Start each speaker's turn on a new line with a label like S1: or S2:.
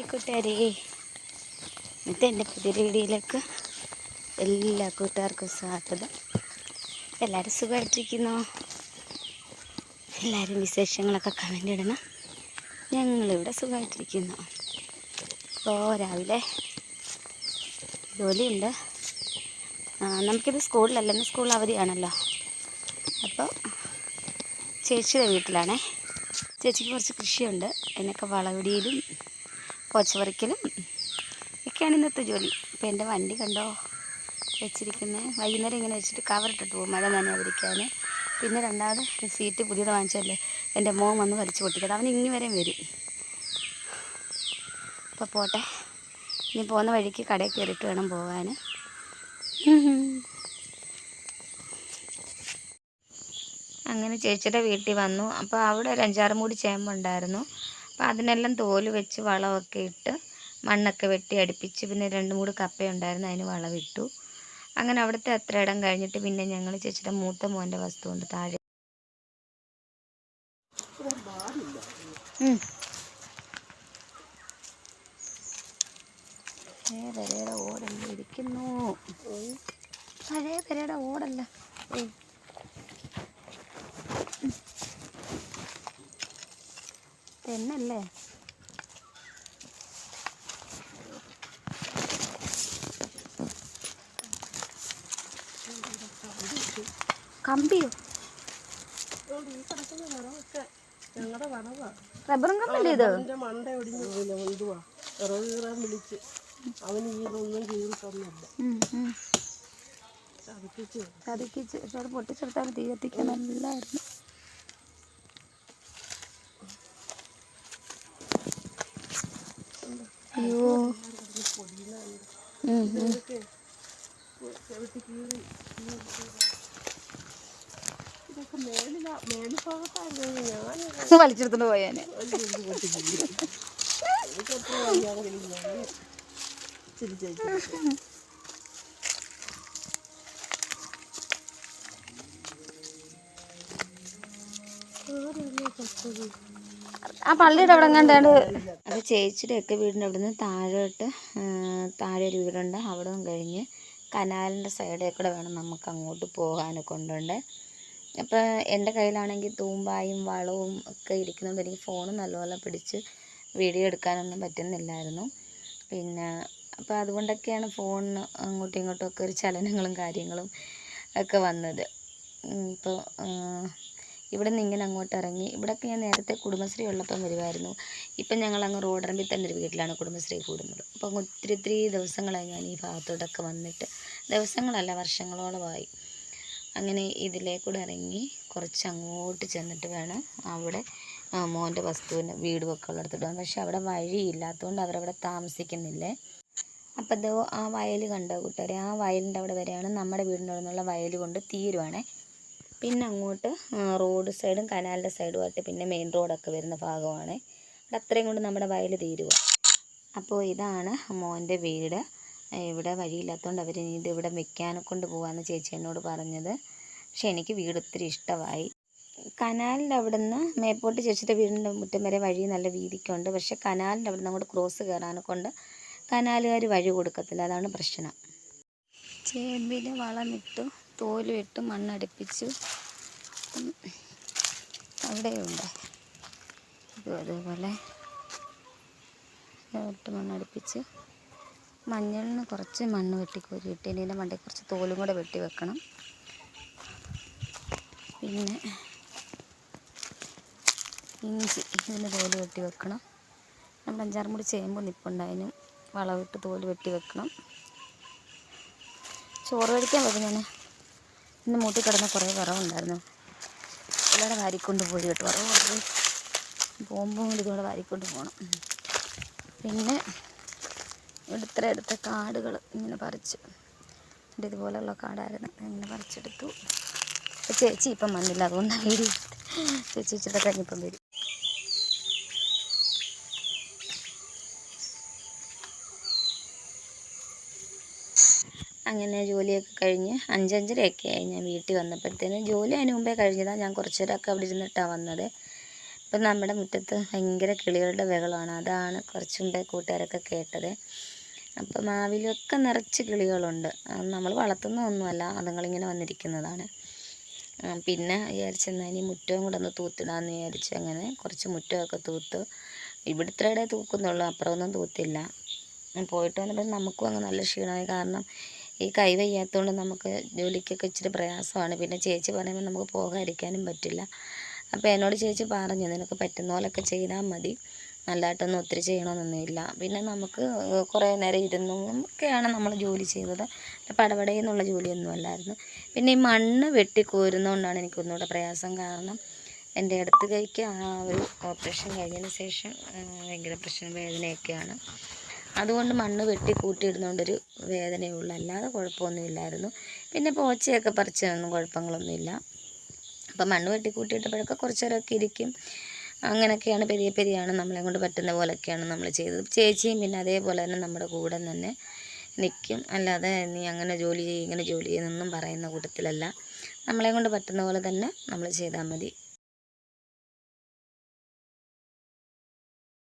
S1: Hi കൂട്ടുകാരി ഇന്നത്തെ എന്റെ പുതിയ വീഡിയോയിലേക്ക് എല്ലാ കൂട്ടുകാർക്കും സ്വാഗതം. എല്ലാവരും സുഖമായിട്ടിരിക്കുന്നു? എല്ലാവരും വിശേഷങ്ങളൊക്കെ കമന്റ് ഇടണം. ഞങ്ങളിവിടെ സുഖമായിട്ടിരിക്കുന്നു. ഇപ്പോൾ രാവിലെ ജോലിയുണ്ട്. നമുക്കിത് സ്കൂളിലല്ല ഇന്ന് സ്കൂൾ അവധിയാണല്ലോ. അപ്പോൾ ചേച്ചിയുടെ വീട്ടിലാണേ. ചേച്ചിക്ക് കുറച്ച് കൃഷിയുണ്ട്. എന്നൊക്കെ വളവിടിയിലും പോച്ചപറിക്കലും ഒക്കെയാണ് ഇന്നത്തെ ജോലി. ഇപ്പം എന്റെ വണ്ടി കണ്ടോ? വെച്ചിരിക്കുന്നത് വൈകുന്നേരം ഇങ്ങനെ വെച്ചിട്ട് കവറിട്ടിട്ട് പോകും. മഴ നനയാതിരിക്കാൻ പിന്നെ രണ്ടാമത് സീറ്റ് പുതിയത് വാങ്ങിച്ചല്ലേ എന്റെ മോൻ വന്ന് വലിച്ചു പൊട്ടിക്കത് അവൻ ഇങ്ങനെ വരെയും വരും. അപ്പോൾ പോട്ടെ. ഇനി പോകുന്ന വഴിക്ക് കടയിൽ കയറിയിട്ട് വേണം പോകാൻ അങ്ങനെ ചേച്ചിയുടെ വീട്ടിൽ വന്നു. അപ്പോൾ അവിടെ ഒരു അഞ്ചാറ് മൂടി ചേമ്പുണ്ടായിരുന്നു. അപ്പോൾ അതിനെല്ലാം തോൽ വെച്ച് വളമൊക്കെ ഇട്ട് മണ്ണൊക്കെ വെട്ടി അടുപ്പിച്ച് പിന്നെ രണ്ട് മൂട് കപ്പയുണ്ടായിരുന്നു അതിന് വളമിട്ടു. അങ്ങനെ അവിടുത്തെ അത്ര ഇടം കഴിഞ്ഞിട്ട് പിന്നെ ഞങ്ങൾ ചേച്ചിയുടെ മൂത്ത മോന്റെ വസ്തു കൊണ്ട് താഴെ. പഴയ പെരയുടെ ഓടല്ല ഇരിക്കുന്നു. ഓടല്ല. തെന്നല്ലേ കമ്പിയോ? റബ്ബറും കമ്പല്ലേ ഇത്?
S2: മണ്ട ഒടിഞ്ഞു പോയില്ല എന്തുവാ വിറക് കീറാൻ വിളിച്ച്. അവന് ഈ ഇതൊന്നും കീറി തന്നില്ല.
S1: ഉം, ഉം.
S2: ചതിപ്പിച്ച്.
S1: ചതിക്കിച്ച് പക്ഷെ അത് പൊട്ടിച്ചെടുത്താൽ തീ കത്തിക്കാൻ നല്ലായിരുന്നു.
S2: ഞാൻ
S1: വലിച്ചെടുത്തോണ്ട് പോയാന്
S2: ഇച്ചിരി ചേച്ചി
S1: ആ പള്ളിയുടെ അവിടെ എങ്ങാണ്ടാണ്ട് അപ്പോൾ ചേച്ചിയുടെ ഒക്കെ വീടിന്റെ അവിടെ നിന്ന് താഴോട്ട് താഴെ ഒരു വീടുണ്ട്. അവിടെ കഴിഞ്ഞ് കനാലിന്റെ സൈഡിൽ കൂടെ വേണം നമുക്ക് അങ്ങോട്ട് പോകാനൊക്കെ കൊണ്ടുണ്ട് അപ്പോൾ എന്റെ കയ്യിലാണെങ്കിൽ തൂമ്പായും വളവും ഒക്കെ ഇരിക്കുന്നതുകൊണ്ട് എനിക്ക് ഫോൺ നല്ലപോലെ പിടിച്ച് വീഡിയോ എടുക്കാനൊന്നും പറ്റുന്നില്ലായിരുന്നു. പിന്നെ അപ്പോൾ അതുകൊണ്ടൊക്കെയാണ് ഫോണിന് അങ്ങോട്ടും ഇങ്ങോട്ടും ഒക്കെ ഒരു ചലനങ്ങളും കാര്യങ്ങളും ഒക്കെ വന്നത്. ഇപ്പോൾ ഇവിടെ നിന്ന് ഇങ്ങനെ അങ്ങോട്ട് ഇറങ്ങി. ഇവിടെയൊക്കെ ഞാൻ നേരത്തെ കുടുംബശ്രീ ഉള്ളപ്പം വരുമായിരുന്നു ഇപ്പം ഞങ്ങൾ അങ്ങ് റോഡറമ്പിൽ തന്നെ ഒരു വീട്ടിലാണ് കുടുംബശ്രീ കൂടുന്നത്. അപ്പം ഒത്തിരി ഒത്തിരി ദിവസങ്ങളായി ഞാൻ ഈ ഭാഗത്തോട്ടൊക്കെ വന്നിട്ട് ദിവസങ്ങളല്ല വർഷങ്ങളോളമായി അങ്ങനെ ഇതിലേക്കൂടെ ഇറങ്ങി കുറച്ച് അങ്ങോട്ട് ചെന്നിട്ട് വേണം അവിടെ മോന്റെ വസ്തുവിന് വീട് ഒക്കെ ഉള്ളിടത്തോട്ട് പോകാൻ പക്ഷെ അവിടെ വഴിയില്ലാത്തതുകൊണ്ട് അവരവിടെ താമസിക്കുന്നില്ലേ. അപ്പം ദോ ആ വയൽ കണ്ടോ കൂട്ടുകാരെ? ആ വയലിന്റെ അവിടെ വരെയാണ് നമ്മുടെ വീടിന്റെ അവിടെ നിന്നുള്ള വയൽ കൊണ്ട് തീരുവാണേ. പിന്നെ അങ്ങോട്ട് റോഡ് സൈഡും കനാലിന്റെ സൈഡുമായിട്ട് പിന്നെ മെയിൻ റോഡൊക്കെ വരുന്ന ഭാഗമാണ്. അവിടെ അത്രയും കൊണ്ട് നമ്മുടെ വയൽ തീരുക അപ്പോൾ ഇതാണ് മോന്റെ വീട്. ഇവിടെ വഴിയില്ലാത്തതുകൊണ്ട് അവർ ഇത് ഇവിടെ വെക്കാനെ കൊണ്ട് പോകാമെന്ന് ചേച്ചി എന്നോട് പറഞ്ഞത്. പക്ഷെ എനിക്ക് വീട് ഒത്തിരി ഇഷ്ടമായി. കനാലിന്റെ അവിടെ നിന്ന് മേപ്പോട്ട് ചേച്ചിയുടെ വീടിന്റെ മുറ്റം വരെ വഴി നല്ല വീതിക്കുണ്ട്. പക്ഷെ കനാലിന്റെ അവിടെ നിന്ന് അങ്ങോട്ട് ക്രോസ് കയറാനെ കൊണ്ട് കനാലുകാർ വഴി കൊടുക്കത്തില്ല. അതാണ് പ്രശ്നം. ചേമ്പിന് വളമിട്ടു തോലും ഇട്ട് മണ്ണടുപ്പിച്ചു. അവിടെ അവിടെയുണ്ട്. അതേപോലെ. ഇട്ട് മണ്ണടുപ്പിച്ച് മഞ്ഞളിന് കുറച്ച് മണ്ണ് വെട്ടി കോരിയിട്ട് ഇതിന്റെ മണ്ടയിൽ കുറച്ച് തോലും കൂടെ വെട്ടി വെക്കണം. പിന്നെ ഇഞ്ചി ഇതിന് തോൽ വെട്ടി വെക്കണം. നമ്മുടെ അഞ്ചാറ് മുടി ചേമ്പ് നിപ്പുണ്ടായതിന് വളവിട്ട് തോൽ വെട്ടി വെക്കണം. ചോറ് കഴിക്കാൻ വരും ഞാൻ ഇന്ന് മൂട്ടി കിടന്ന കുറേ വിറവുണ്ടായിരുന്നു. ഇവിടെ വാരിക്കൊണ്ട് പോയി കേട്ടോ. വിറവ് പോകുമ്പോൾ കൂടി ഇതുകൂടെ വാരിക്കൊണ്ട് പോകണം പിന്നെ ഇവിടെ ഇത്ര എടുത്ത കാടുകൾ ഇങ്ങനെ പറിച്ച്. എന്റെ ഇതുപോലെയുള്ള കാടായിരുന്നു. ഇങ്ങനെ പറിച്ചെടുത്തു. ചേച്ചി ഇപ്പം വന്നില്ല. അതുകൊണ്ടാണ് ചേച്ചി ഇച്ചിരി കഴിഞ്ഞിപ്പം വരും. അങ്ങനെ ജോലിയൊക്കെ കഴിഞ്ഞ് അഞ്ചഞ്ചരയൊക്കെ ആയി ഞാൻ വീട്ടിൽ വന്നപ്പോഴത്തേനും. ജോലി അതിന് മുമ്പേ കഴിഞ്ഞതാണ് ഞാൻ കുറച്ച് നേരമൊക്കെ അവിടെ ഇരുന്നിട്ടാണ് വന്നത്. ഇപ്പം നമ്മുടെ മുറ്റത്ത് ഭയങ്കര കിളികളുടെ ബഹളമാണ്. അതാണ് കുറച്ച് മുമ്പേ കൂട്ടുകാരൊക്കെ കേട്ടത്. അപ്പം മാവിലൊക്കെ നിറച്ച് കിളികളുണ്ട്. നമ്മൾ വളർത്തുന്നതൊന്നുമല്ല അതുങ്ങളിങ്ങനെ വന്നിരിക്കുന്നതാണ്. പിന്നെ വിചാരിച്ചെന്നാൽ ഇനി മുറ്റവും കൂടെ ഒന്ന് തൂത്തിടാമെന്ന് വിചാരിച്ചു അങ്ങനെ കുറച്ച് മുറ്റമൊക്കെ തൂത്ത് ഇവിടുത്തെ തൂക്കുന്നുള്ളൂ അപ്പുറമൊന്നും തൂത്തില്ല. പോയിട്ട് വന്നപ്പോൾ നമുക്കും അങ്ങ് നല്ല ക്ഷീണമായി. കാരണം ഈ കൈ വയ്യാത്തതുകൊണ്ട് നമുക്ക് ജോലിക്കൊക്കെ ഇച്ചിരി പ്രയാസമാണ്. പിന്നെ ചേച്ചി പറയുമ്പോൾ നമുക്ക് പോകാതിരിക്കാനും പറ്റില്ല. അപ്പോൾ എന്നോട് ചേച്ചി പറഞ്ഞു നിനക്ക് പറ്റുന്ന പോലൊക്കെ ചെയ്താൽ മതി. നല്ലതായിട്ടൊന്നും ഒത്തിരി ചെയ്യണമെന്നൊന്നുമില്ല പിന്നെ നമുക്ക് കുറേ നേരം ഇരുന്നൊക്കെയാണ് നമ്മൾ ജോലി ചെയ്തത്. പടപടയെന്നുള്ള ജോലിയൊന്നും അല്ലായിരുന്നു. പിന്നെ ഈ മണ്ണ് വെട്ടിക്കോരുന്നതുകൊണ്ടാണ് എനിക്കൊന്നുകൂടെ പ്രയാസം കാരണം എന്റെ ഇടത്ത് കൈക്ക് ആ ഒരു ഓപ്പറേഷൻ കഴിഞ്ഞതിന് ശേഷം ഭയങ്കര പ്രശ്നം വേദനയൊക്കെയാണ്. അതുകൊണ്ട് മണ്ണ് വെട്ടി കൂട്ടിയിടുന്നതുകൊണ്ടൊരു വേദനയുള്ളൂ. അല്ലാതെ കുഴപ്പമൊന്നുമില്ലായിരുന്നു. പിന്നെ പോച്ചയൊക്കെ പറിച്ചതൊന്നും കുഴപ്പങ്ങളൊന്നുമില്ല. അപ്പം മണ്ണ് വെട്ടി കൂട്ടിയിട്ടപ്പോഴൊക്കെ കുറച്ച് നേരമൊക്കെ ഇരിക്കും. അങ്ങനെയൊക്കെയാണ് പെരിയ പെരിയാണ് നമ്മളെ കൊണ്ട് പറ്റുന്ന പോലെയൊക്കെയാണ് നമ്മൾ ചെയ്തത്. ചേച്ചിയും പിന്നെ അതേപോലെ തന്നെ നമ്മുടെ കൂടെ തന്നെ നിൽക്കും അല്ലാതെ നീ അങ്ങനെ ജോലി ചെയ്യും ഇങ്ങനെ ജോലി ചെയ്യുന്നൊന്നും പറയുന്ന കൂട്ടത്തിലല്ല. നമ്മളെ കൊണ്ട് പറ്റുന്ന പോലെ തന്നെ നമ്മൾ ചെയ്താൽ മതി.